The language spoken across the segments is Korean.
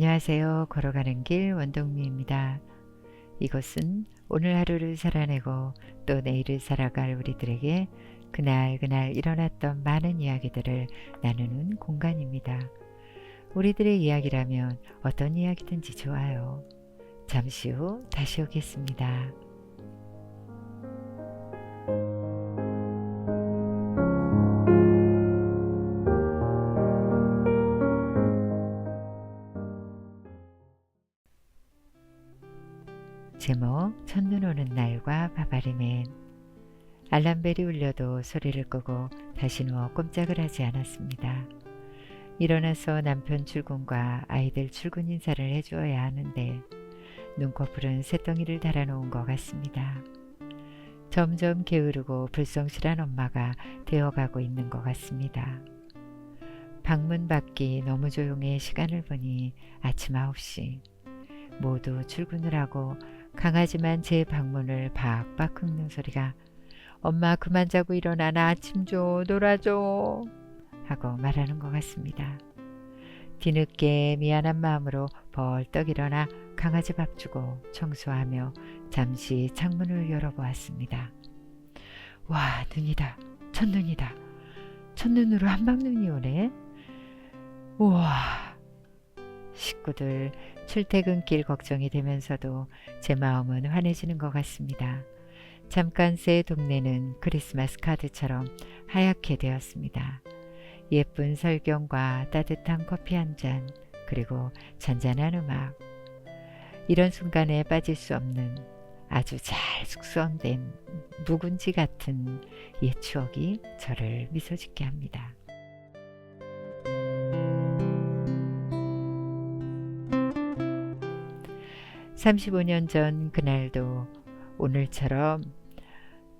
안녕하세요. 걸어가는 길 원동미입니다. 이곳은 오늘 하루를 살아내고 또 내일을 살아갈 우리들에게 그날 그날 일어났던 많은 이야기들을 나누는 공간입니다. 우리들의 이야기라면 어떤 이야기든지 좋아요. 잠시 후 다시 오겠습니다. 제목 첫눈 오는 날과 바바리맨 알람벨이 울려도 소리를 끄고 다시 누워 꼼짝을 하지 않았습니다. 일어나서 남편 출근과 아이들 출근 인사를 해주어야 하는데 눈꺼풀은 새덩이를 달아놓은 것 같습니다. 점점 게으르고 불성실한 엄마가 되어가고 있는 것 같습니다. 방문 밖이 너무 조용해 시간을 보니 아침 9시. 모두 출근을 하고 강하지만 제 방문을 박박 긁는 소리가 엄마 그만 자고 일어나 나? 아침 줘 놀아줘. 하고 말하는 것 같습니다. 뒤늦게 미안한 마음으로 벌떡 일어나 강아지 밥 주고 청소하며 잠시 창문을 열어보았습니다. 와 눈이다. 첫눈이다. 첫눈으로 한방눈이 오네 우와 식구들 출퇴근길 걱정이 되면서도 제 마음은 환해지는 것 같습니다. 잠깐 새 동네는 크리스마스 카드처럼 하얗게 되었습니다. 예쁜 설경과 따뜻한 커피 한 잔, 그리고 잔잔한 음악. 이런 순간에 빠질 수 없는 아주 잘 숙성된 묵은지 같은 옛 추억이 저를 미소 짓게 합니다. 35년 전 그날도 오늘처럼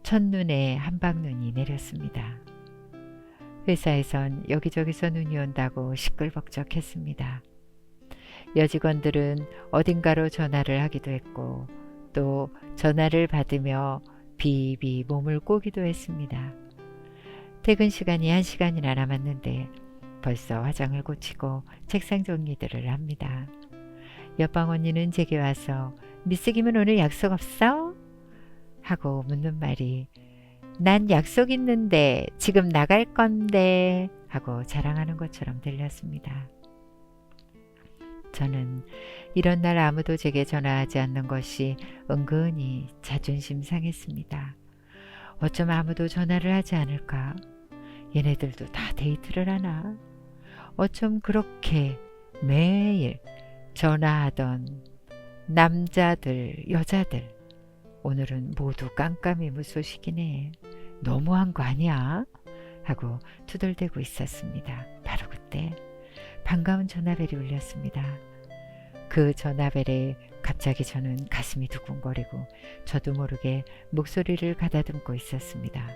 첫눈에 한방눈이 내렸습니다. 회사에선 여기저기서 눈이 온다고 시끌벅적했습니다. 여직원들은 어딘가로 전화를 하기도 했고 또 전화를 받으며 비비 몸을 꼬기도 했습니다. 퇴근 시간이 한 시간이나 남았는데 벌써 화장을 고치고 책상 정리들을 합니다. 옆방 언니는 제게 와서 미쓰기면 오늘 약속 없어? 하고 묻는 말이 난 약속 있는데 지금 나갈 건데 하고 자랑하는 것처럼 들렸습니다. 저는 이런 날 아무도 제게 전화하지 않는 것이 은근히 자존심 상했습니다. 어쩜 아무도 전화를 하지 않을까? 얘네들도 다 데이트를 하나? 어쩜 그렇게 매일 전화하던 남자들, 여자들 오늘은 모두 깜깜이 무소식이네. 너무한 거 아니야? 하고 투덜대고 있었습니다. 바로 그때 반가운 전화벨이 울렸습니다. 그 전화벨에 갑자기 저는 가슴이 두근거리고 저도 모르게 목소리를 가다듬고 있었습니다.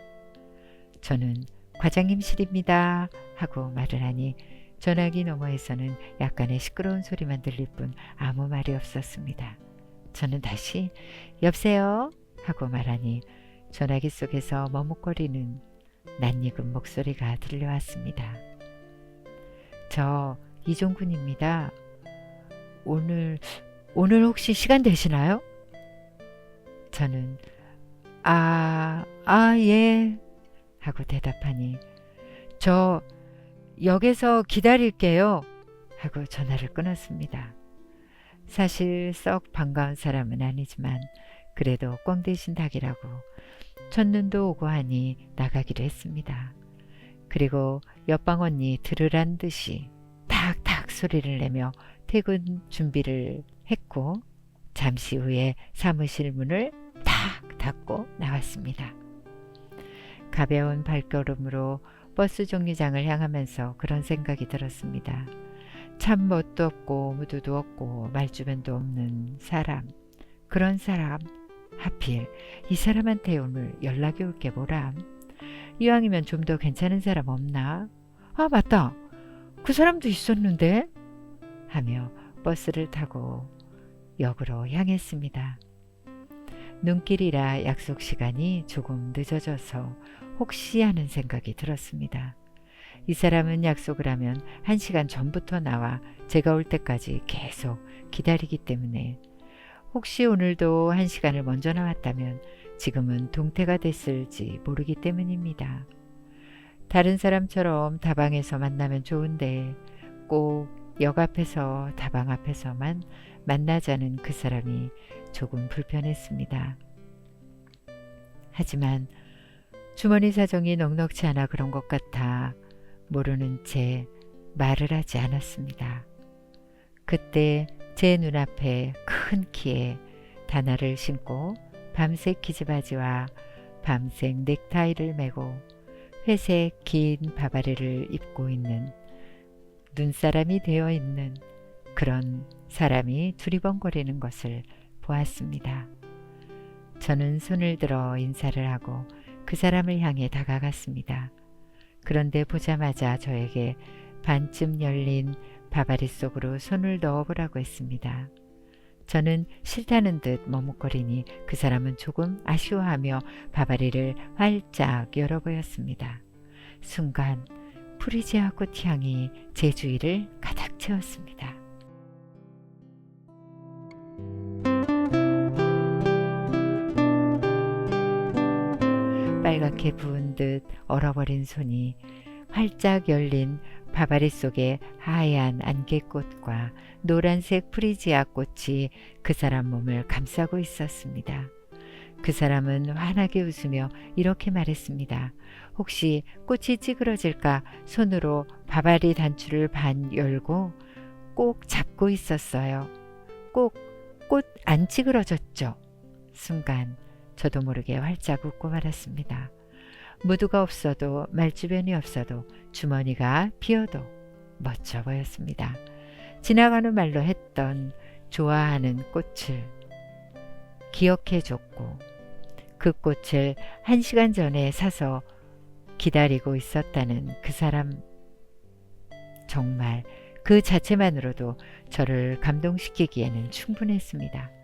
저는 과장님실입니다 하고 말을 하니 전화기 너머에서는 약간의 시끄러운 소리만 들릴 뿐 아무 말이 없었습니다. 저는 다시 여보세요 하고 말하니 전화기 속에서 머뭇거리는 낯익은 목소리가 들려왔습니다. 저 이종군입니다. 오늘 오늘 혹시 시간 되시나요? 저는 아, 아, 예. 하고 대답하니 저 역에서 기다릴게요. 하고 전화를 끊었습니다. 사실 썩 반가운 사람은 아니지만 그래도 꽝 대신 닭이라고 첫눈도 오고 하니 나가기로 했습니다. 그리고 옆방 언니 들으란 듯이 탁탁 소리를 내며 퇴근 준비를 했고 잠시 후에 사무실 문을 탁 닫고 나왔습니다. 가벼운 발걸음으로 버스 정류장을 향하면서 그런 생각이 들었습니다. 참 멋도 없고 무드도 없고 말주변도 없는 사람. 그런 사람. 하필 이 사람한테 오늘 연락이 올 게 뭐람. 이왕이면 좀 더 괜찮은 사람 없나? 아 맞다. 그 사람도 있었는데? 하며 버스를 타고 역으로 향했습니다. 눈길이라 약속 시간이 조금 늦어져서 혹시 하는 생각이 들었습니다. 이 사람은 약속을 하면 한 시간 전부터 나와 제가 올 때까지 계속 기다리기 때문에 혹시 오늘도 한 시간을 먼저 나왔다면 지금은 동태가 됐을지 모르기 때문입니다. 다른 사람처럼 다방에서 만나면 좋은데 꼭 역 앞에서 다방 앞에서만 만나자는 그 사람이 조금 불편했습니다. 하지만 주머니 사정이 넉넉치 않아 그런 것 같아 모르는 채 말을 하지 않았습니다. 그때 제 눈앞에 큰 키에 단화를 신고 밤색 기지바지와 밤색 넥타이를 메고 회색 긴 바바리를 입고 있는 눈사람이 되어 있는 그런 사람이 두리번거리는 것을 보았습니다. 저는 손을 들어 인사를 하고 그 사람을 향해 다가갔습니다. 그런데 보자마자 저에게 반쯤 열린 바바리 속으로 손을 넣어보라고 했습니다. 저는 싫다는 듯 머뭇거리니 그 사람은 조금 아쉬워하며 바바리를 활짝 열어보였습니다. 순간 프리지아 꽃 향이 제 주위를 가득 채웠습니다. 빨갛게 부은 듯 얼어버린 손이 활짝 열린 바바리 속에 하얀 안개꽃과 노란색 프리지아 꽃이 그 사람 몸을 감싸고 있었습니다. 그 사람은 환하게 웃으며 이렇게 말했습니다. 혹시 꽃이 찌그러질까 손으로 바바리 단추를 반 열고 꼭 잡고 있었어요. 꼭 꽃 안 찌그러졌죠. 순간 저도 모르게 활짝 웃고 말았습니다. 무드가 없어도 말주변이 없어도 주머니가 비어도 멋져 보였습니다. 지나가는 말로 했던 좋아하는 꽃을 기억해 줬고 그 꽃을 한 시간 전에 사서 기다리고 있었다는 그 사람 정말 그 자체만으로도 저를 감동시키기에는 충분했습니다.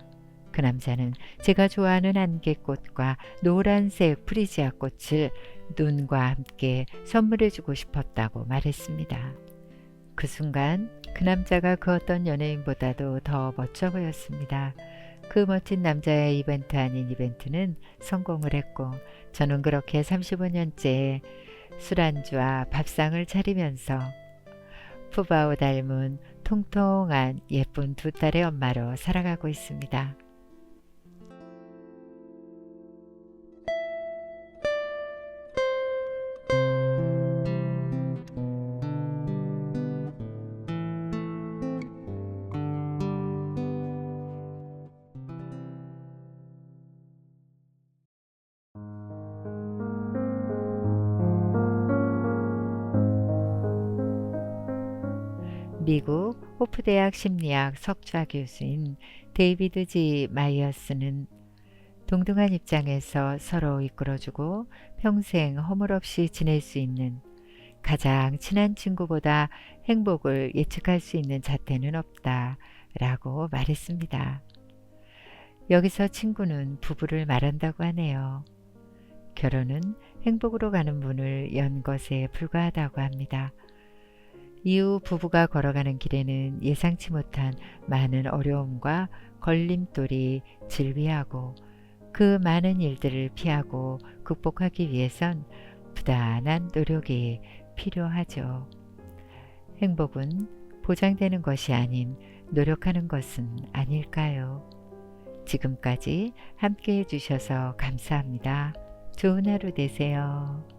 그 남자는 제가 좋아하는 안개꽃과 노란색 프리지아 꽃을 눈과 함께 선물해주고 싶었다고 말했습니다. 그 순간 그 남자가 그 어떤 연예인보다도 더 멋져 보였습니다. 그 멋진 남자의 이벤트 아닌 이벤트는 성공을 했고 저는 그렇게 35년째 술안주와 밥상을 차리면서 푸바오 닮은 통통한 예쁜 두 딸의 엄마로 살아가고 있습니다. 미국 호프대학 심리학 석좌 교수인 데이비드 지 마이어스는 동등한 입장에서 서로 이끌어주고 평생 허물없이 지낼 수 있는 가장 친한 친구보다 행복을 예측할 수 있는 자태는 없다 라고 말했습니다. 여기서 친구는 부부를 말한다고 하네요. 결혼은 행복으로 가는 문을 연 것에 불과하다고 합니다. 이후 부부가 걸어가는 길에는 예상치 못한 많은 어려움과 걸림돌이 질비하고 그 많은 일들을 피하고 극복하기 위해선 부단한 노력이 필요하죠. 행복은 보장되는 것이 아닌 노력하는 것은 아닐까요? 지금까지 함께 해주셔서 감사합니다. 좋은 하루 되세요.